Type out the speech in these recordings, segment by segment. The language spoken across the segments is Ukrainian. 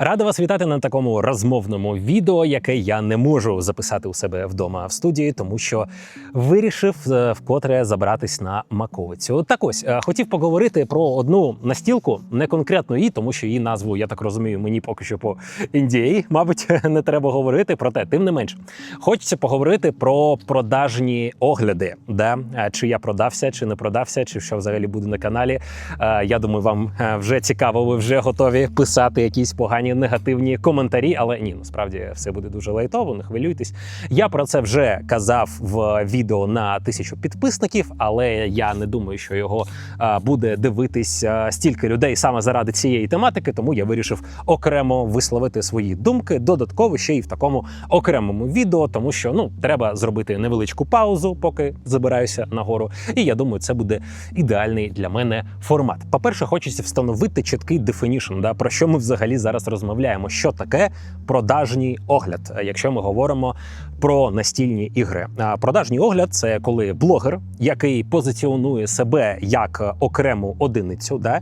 Рада вас вітати на такому розмовному відео, яке я не можу записати у себе вдома в студії, тому що вирішив е, вкотре забратись на маковицю. Так ось е, хотів поговорити про одну настілку, не конкретно її, тому що її назву, я так розумію, мені поки що по NDA, мабуть, не треба говорити. Проте, тим не менш, хочеться поговорити про продажні огляди. Да? Е, Чи я продався, чи не продався, чи що взагалі буде на каналі. Я думаю, вам вже цікаво, ви вже готові писати якісь погані негативні коментарі. Але ні, насправді все буде дуже лайтово, не хвилюйтесь. Я про це вже казав в відео на тисячу підписників, але я не думаю, що його буде дивитись стільки людей саме заради цієї тематики. Тому я вирішив окремо висловити свої думки додатково ще й в такому окремому відео, тому що ну треба зробити невеличку паузу, поки забираюся нагору. І я думаю, це буде ідеальний для мене формат. По-перше, хочеться встановити чіткий дефінішн, да, про що ми взагалі зараз розмовляємо. Що таке продажній огляд, е, якщо ми говоримо про настільні ігри. Продажній огляд це коли блогер, який позиціонує себе як е, окрему одиницю, да,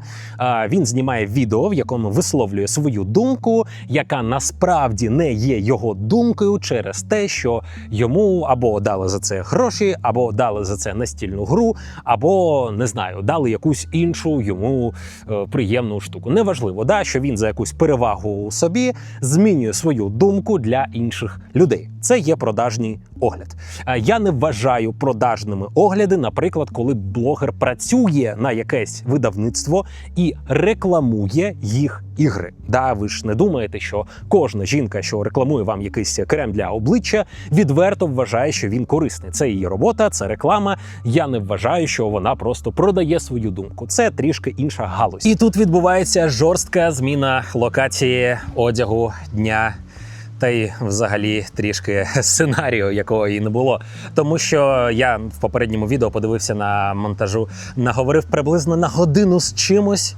він знімає відео, в якому висловлює свою думку, яка насправді не є його думкою через те, що йому або дали за це гроші, або дали за це настільну гру, або не знаю, дали якусь іншу йому е, приємну штуку. Неважливо, да, що він за якусь перевагу собі змінює свою думку для інших людей. Це є продажній огляд. Е, Я не вважаю продажними огляди, наприклад, коли блогер працює на якесь видавництво і рекламує їх ігри. Да, ви ж не думаєте, що кожна жінка, що рекламує вам якийсь крем для обличчя, відверто вважає, що він корисний. Це її робота, це реклама. Я не вважаю, що вона просто продає свою думку. Це трішки інша галузь. І тут відбувається жорстка зміна локації одягу дня. Та й взагалі трішки сценарію, якого і не було. Тому що я в попередньому відео подивився на монтажу, наговорив приблизно на годину з чимось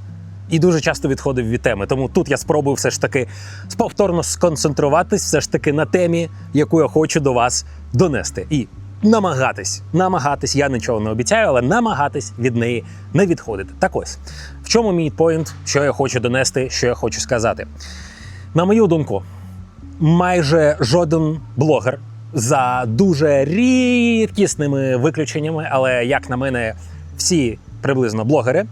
і дуже часто відходив від теми. Тому тут я спробую все ж таки повторно сконцентруватись, все ж таки на темі, яку я хочу до вас донести. І намагатись, намагатись, я нічого не обіцяю, але намагатись від неї не відходити. Так ось, в чому мій поінт, що я хочу донести, що я хочу сказати. На мою думку, майже жоден блогер за дуже рідкісними виключеннями, але як на мене, всі приблизно блогери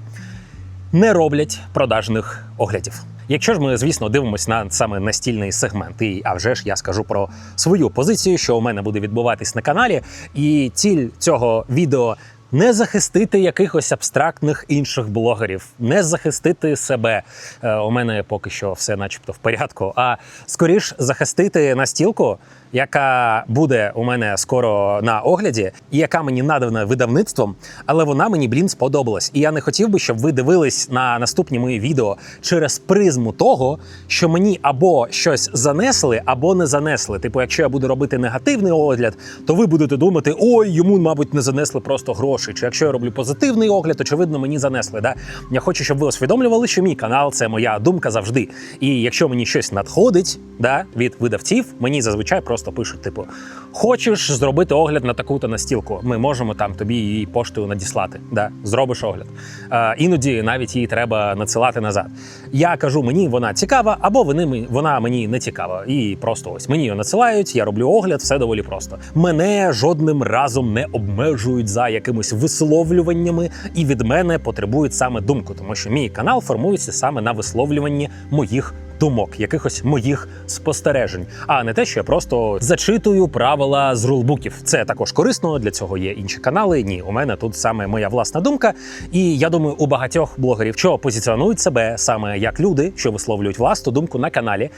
не роблять продажних оглядів. Якщо ж ми, звісно, дивимося на саме настільний сегмент, і а вже ж я скажу про свою позицію, що у мене буде відбуватись на каналі, і ціль цього відео. Не захистити якихось абстрактних інших блогерів, не захистити себе. Е, у мене поки що все, начебто, в порядку. А скоріш захистити настілку, яка буде у мене скоро на огляді, і яка мені надана видавництвом, але вона мені, блін, сподобалась. І я не хотів би, щоб ви дивились на наступні мої відео через призму того, що мені або щось занесли, або не занесли. Типу, якщо я буду робити негативний огляд, то ви будете думати, ой, йому, мабуть, не занесли просто гроші. Чи якщо я роблю позитивний огляд, очевидно, мені занесли. Да? Я хочу, щоб ви усвідомлювали, що мій канал це моя думка завжди. І якщо мені щось надходить да, від видавців, мені зазвичай просто пишуть: типу, хочеш зробити огляд на таку-то настілку, ми можемо там тобі її поштою надіслати. Да? Зробиш огляд. Е, іноді навіть її треба надсилати назад. Я кажу, мені вона цікава, або вони вона мені не цікава. І просто ось мені її надсилають, я роблю огляд, все доволі просто. Мене жодним разом не обмежують за якимись висловлюваннями, і від мене потребують саме думку, тому що мій канал формується саме на висловлюванні моїх. Думок, якихось моїх спостережень, а не те, що я просто зачитую правила з рулбуків. Це також корисно. Для цього є інші канали. Ні, у мене тут саме моя власна думка. І я думаю, у багатьох блогерів, що позиціонують себе саме як люди, що висловлюють власну думку на каналі,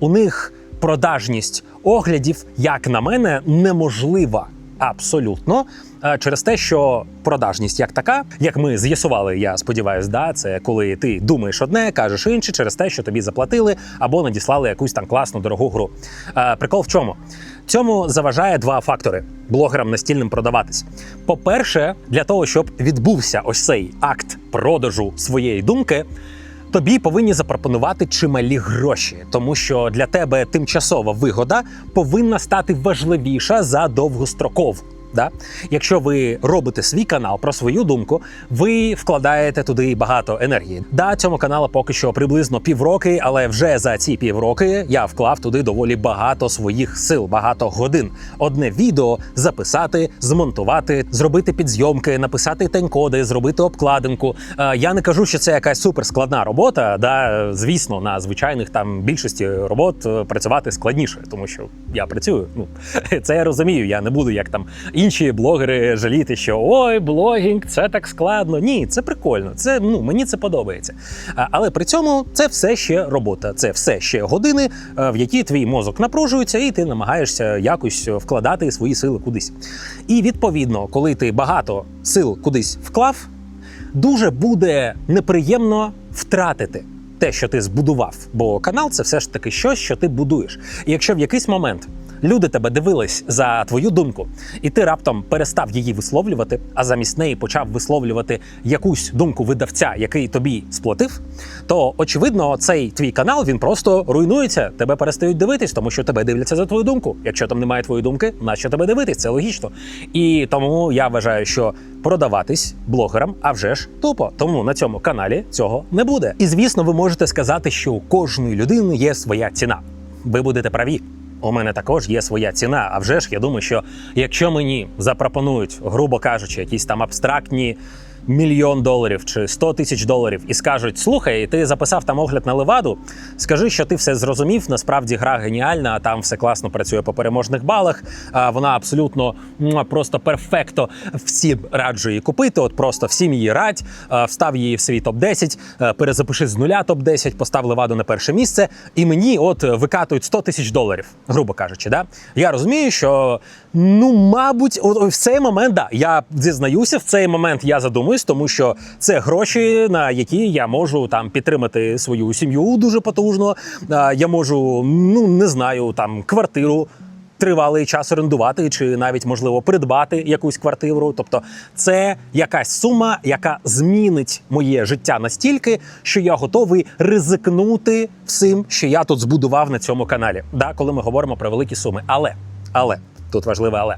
у них продажність оглядів, як на мене, неможлива. Абсолютно Е, через те, що продажність як така, як ми з'ясували, я сподіваюся, да, це коли ти думаєш одне, кажеш інше, через те, що тобі заплатили або надіслали якусь там класну дорогу гру. Е, Прикол в чому? Цьому заважає два фактори блогерам настільним продаватись. По-перше, для того, щоб відбувся ось цей акт продажу своєї думки. Тобі повинні запропонувати чималі гроші, тому що для тебе тимчасова вигода повинна стати важливіша за довгострокову. Да? Якщо ви робите свій канал про свою думку, ви вкладаєте туди багато енергії. Да, цьому каналу поки що приблизно півроки, але вже за ці півроки я вклав туди доволі багато своїх сил, багато годин. Одне відео записати, змонтувати, зробити підзйомки, написати тайм-коди, зробити обкладинку. Е, Я не кажу, що це якась суперскладна робота. Да, звісно, на звичайних там більшості робот е, працювати складніше, тому що я працюю. Ну це я розумію. Я не буду як там блогери жаліти, що ой, блогінг, це так складно. Ні, це прикольно. Це ну мені це подобається. Але при цьому це все ще робота, це все ще години, е, в які твій мозок напружується, і ти намагаєшся якось вкладати свої сили кудись. І відповідно, коли ти багато сил кудись вклав, дуже буде неприємно втратити. Те, що ти збудував, бо канал це все ж таки щось, що ти будуєш. І якщо в якийсь момент люди тебе дивились за твою думку, і ти раптом перестав її висловлювати, а замість неї почав висловлювати якусь думку видавця, який тобі сплатив, то очевидно, цей твій канал він просто руйнується. Тебе перестають дивитись, тому що тебе дивляться за твою думку. Якщо там немає твоєї думки, нащо тебе дивитись? Це логічно. І тому я вважаю, що продаватись блогерам, а вже ж тупо. Тому на цьому каналі цього не буде. І звісно, ви можете сказати, що у кожної людини є своя ціна. Ви будете праві. У мене також є своя ціна. А вже ж я думаю, що якщо мені запропонують, грубо кажучи, якісь там абстрактні мільйон доларів чи 100 тисяч доларів і скажуть: слухай, ти записав там огляд на леваду, скажи, що ти все зрозумів. Насправді гра геніальна, а там все класно працює по переможних балах. А вона абсолютно просто перфекто всім раджу її купити. От просто всім її радь, встав її в свій топ 10 перезапиши з нуля топ 10 постав леваду на перше місце, і мені от викатують 100 тисяч доларів, грубо кажучи. Да? Я розумію, що ну, мабуть, в цей момент, да, я зізнаюся, в цей момент я задумуюсь, тому що це гроші, на які я можу там підтримати свою сім'ю дуже потужно. Я можу, ну не знаю, там квартиру. Тривалий час орендувати, чи навіть можливо придбати якусь квартиру. Тобто, це якась сума, яка змінить моє життя настільки, що я готовий ризикнути всім, що я тут збудував на цьому каналі. Да, коли ми говоримо про великі суми. Але, але тут важливе, але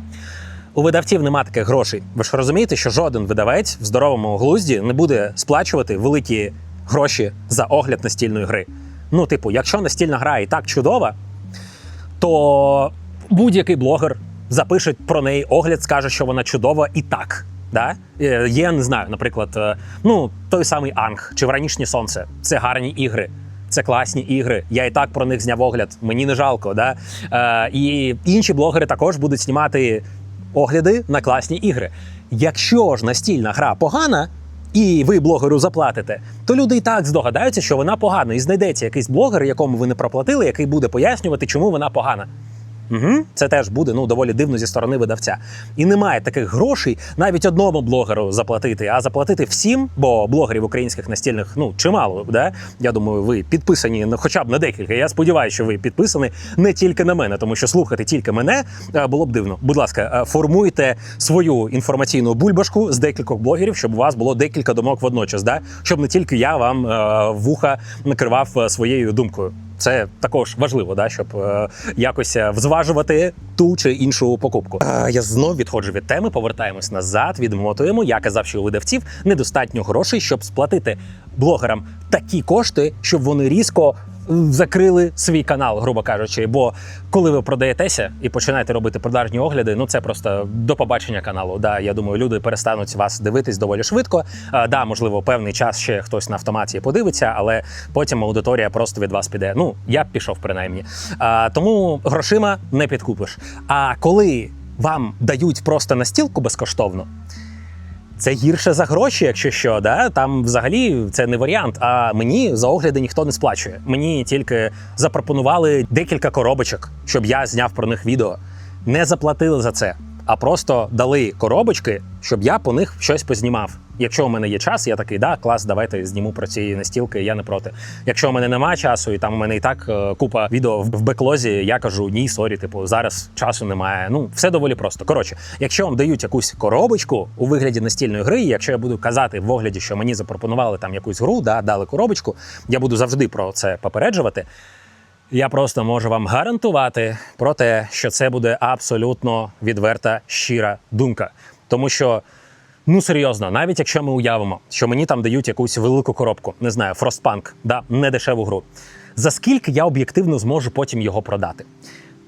у видавців нема таких грошей. Ви ж розумієте, що жоден видавець в здоровому глузді не буде сплачувати великі гроші за огляд настільної гри. Ну, типу, якщо настільна гра і так чудова, то будь-який блогер запише про неї огляд, скаже, що вона чудова і так. Да? Е, Є, не знаю, наприклад, е, ну, той самий Анг чи Вранішнє Сонце. Це гарні ігри. Це класні ігри. Я і так про них зняв огляд. Мені не жалко. Да? Е, і інші блогери також будуть знімати огляди на класні ігри. Якщо ж настільна гра погана, і ви блогеру заплатите, то люди і так здогадаються, що вона погана, і знайдеться якийсь блогер, якому ви не проплатили, який буде пояснювати, чому вона погана. Угу. Це теж буде ну доволі дивно зі сторони видавця. І немає таких грошей навіть одному блогеру заплатити, а заплатити всім, бо блогерів українських настільних ну чимало. Да? Я думаю, ви підписані хоча б на декілька. Я сподіваюся, що ви підписані не тільки на мене, тому що слухати тільки мене е, було б дивно. Будь ласка, е, формуйте свою інформаційну бульбашку з декількох блогерів, щоб у вас було декілька думок водночас, да? щоб не тільки я вам е, вуха накривав своєю думкою. Це також важливо, да, щоб е, якось е, взважувати ту чи іншу покупку. Е, я знов відходжу від теми, повертаємось назад, відмотуємо. Я казав, що у видавців недостатньо грошей, щоб сплатити блогерам такі кошти, щоб вони різко закрили свій канал, грубо кажучи. Бо коли ви продаєтеся і починаєте робити продажні огляди, ну це просто до побачення каналу. Да, я думаю, люди перестануть вас дивитись доволі швидко. А, да, можливо, певний час ще хтось на автоматі подивиться, але потім аудиторія просто від вас піде. Ну я б пішов принаймні. А, тому грошима не підкупиш. А коли вам дають просто настілку безкоштовно. Це гірше за гроші, якщо що, да? там взагалі це не варіант. А мені за огляди ніхто не сплачує. Мені тільки запропонували декілька коробочок, щоб я зняв про них відео. Не заплатили за це, а просто дали коробочки, щоб я по них щось познімав. Якщо у мене є час, я такий, да, клас, давайте зніму про ці настілки, я не проти. Якщо у мене немає часу, і там у мене і так е, купа відео в беклозі, я кажу ні, сорі, типу, зараз часу немає. Ну, все доволі просто. Коротше, якщо вам дають якусь коробочку у вигляді настільної гри, і якщо я буду казати в огляді, що мені запропонували там якусь гру, да, дали коробочку, я буду завжди про це попереджувати. Я просто можу вам гарантувати про те, що це буде абсолютно відверта, щира думка. Тому що, ну серйозно, навіть якщо ми уявимо, що мені там дають якусь велику коробку, не знаю, Frostpunk, да, не дешеву гру. За скільки я об'єктивно зможу потім його продати?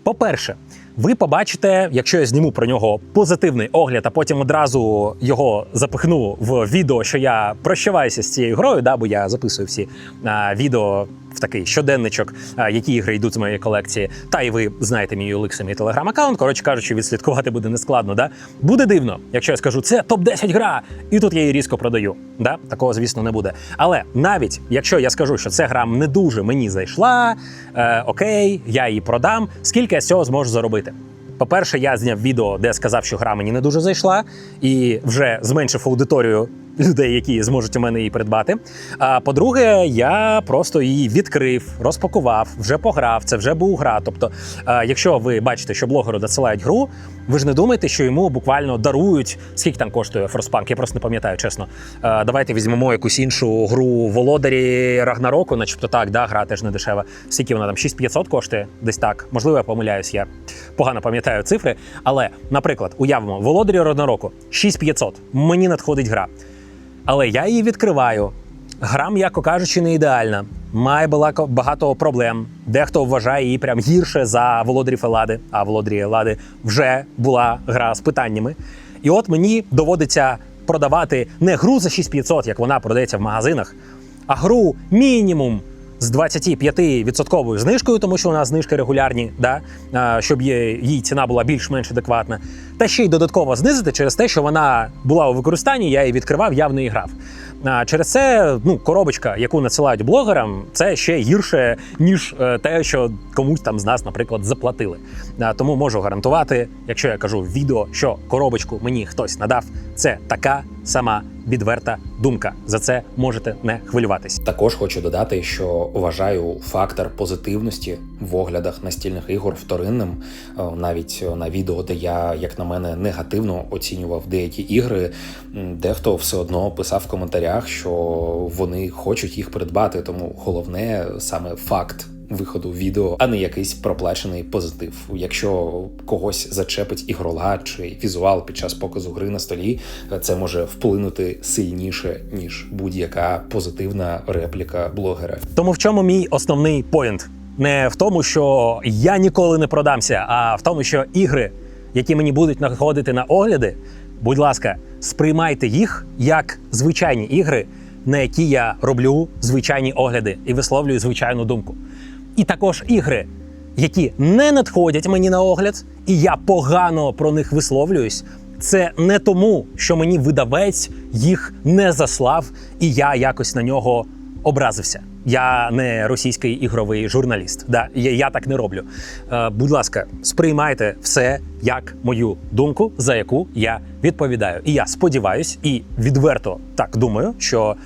По-перше, ви побачите, якщо я зніму про нього позитивний огляд, а потім одразу його запихну в відео, що я прощаваюся з цією грою, да, бо я записую всі а, відео такий щоденничок, які ігри йдуть з моєї колекції. Та і ви знаєте мій Оликс, мій телеграм-аккаунт. Коротше кажучи, відслідкувати буде нескладно. Да? Буде дивно, якщо я скажу, це топ-10 гра, і тут я її різко продаю. Да? Такого, звісно, не буде. Але навіть якщо я скажу, що ця гра не дуже мені зайшла, е, окей, я її продам. Скільки я з цього зможу заробити? По-перше, я зняв відео, де сказав, що гра мені не дуже зайшла, і вже зменшив аудиторію людей, які зможуть у мене її придбати. А по-друге, я просто її відкрив, розпакував, вже пограв. Це вже був гра. Тобто, е, якщо ви бачите, що блогеру надсилають гру, ви ж не думаєте, що йому буквально дарують. Скільки там коштує Frostpunk? Я просто не пам'ятаю, чесно. Е, Давайте візьмемо якусь іншу гру Володарі Рагнароку, начебто так, да, гра теж не дешева. Скільки вона там 6500 коштує, десь так. Можливо, я помиляюсь, я погано пам'ятаю цифри. Але, наприклад, уявимо, Володарі Рагнароку 6500. Мені надходить гра. Але я її відкриваю. Гра, м'яко кажучи, не ідеальна. Має багато проблем. Дехто вважає її прям гірше за володарів Елади, а володарі Елади вже була гра з питаннями. І от мені доводиться продавати не гру за 6500, як вона продається в магазинах, а гру мінімум з 25% знижкою, тому що у нас знижки регулярні, да? щоб її, ціна була більш-менш адекватна. Та ще й додатково знизити через те, що вона була у використанні, я її відкривав, явно і грав. Через це ну, коробочка, яку надсилають блогерам, це ще гірше, ніж е, те, що комусь там з нас, наприклад, заплатили. Тому можу гарантувати, якщо я кажу в відео, що коробочку мені хтось надав, це така сама відверта думка. За це можете не хвилюватись. Також хочу додати, що вважаю фактор позитивності в оглядах настільних ігор вторинним. Е, Навіть на відео, де я, як на мене, негативно оцінював деякі ігри, дехто все одно писав в коментарях, що вони хочуть їх придбати. Тому головне саме факт. Виходу відео, а не якийсь проплачений позитив. Якщо когось зачепить ігрола чи візуал під час показу гри на столі, це може вплинути сильніше ніж будь-яка позитивна репліка блогера. Тому в чому мій основний поінт? Не в тому, що я ніколи не продамся, а в тому, що ігри, які мені будуть находити на огляди, будь ласка, сприймайте їх як звичайні ігри, на які я роблю звичайні огляди і висловлюю звичайну думку. І також ігри, які не надходять мені на огляд, і я погано про них висловлююсь. Це не тому, що мені видавець їх не заслав, і я якось на нього образився. Я не російський ігровий журналіст. Да, я, я так не роблю. Е, будь ласка, сприймайте все як мою думку, за яку я відповідаю. І я сподіваюсь, і відверто так думаю, що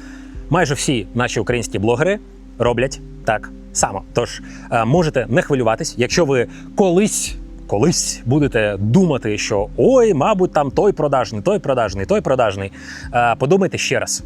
майже всі наші українські блогери роблять так само. Тож е, можете не хвилюватись, якщо ви колись. Колись будете думати, що ой, мабуть, там той продажний, той продажний, той продажний. Е, Подумайте ще раз,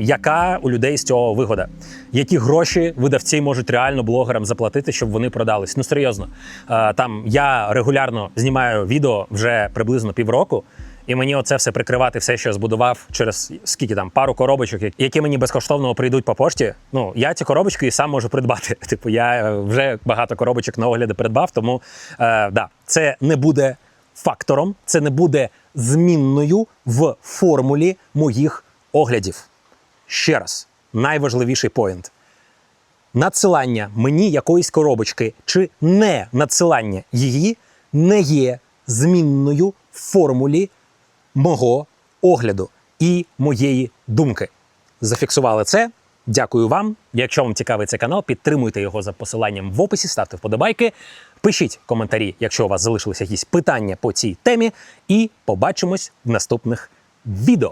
яка у людей з цього вигода? Які гроші видавці можуть реально блогерам заплатити, щоб вони продались? Ну серйозно, Е, там я регулярно знімаю відео вже приблизно півроку. І мені оце все прикривати, все, що я збудував через скільки там пару коробочок, які мені безкоштовно прийдуть по пошті. Ну я ці коробочки і сам можу придбати. Типу, я е, вже багато коробочок на огляди придбав, тому е, да, це не буде фактором, це не буде змінною в формулі моїх оглядів. Ще раз, найважливіший поінт. Надсилання мені якоїсь коробочки чи не надсилання її не є змінною в формулі мого огляду і моєї думки. Зафіксували це. Дякую вам. Якщо вам цікавий цей канал, підтримуйте його за посиланням в описі, ставте вподобайки, пишіть коментарі, якщо у вас залишилися якісь питання по цій темі, і побачимось в наступних відео.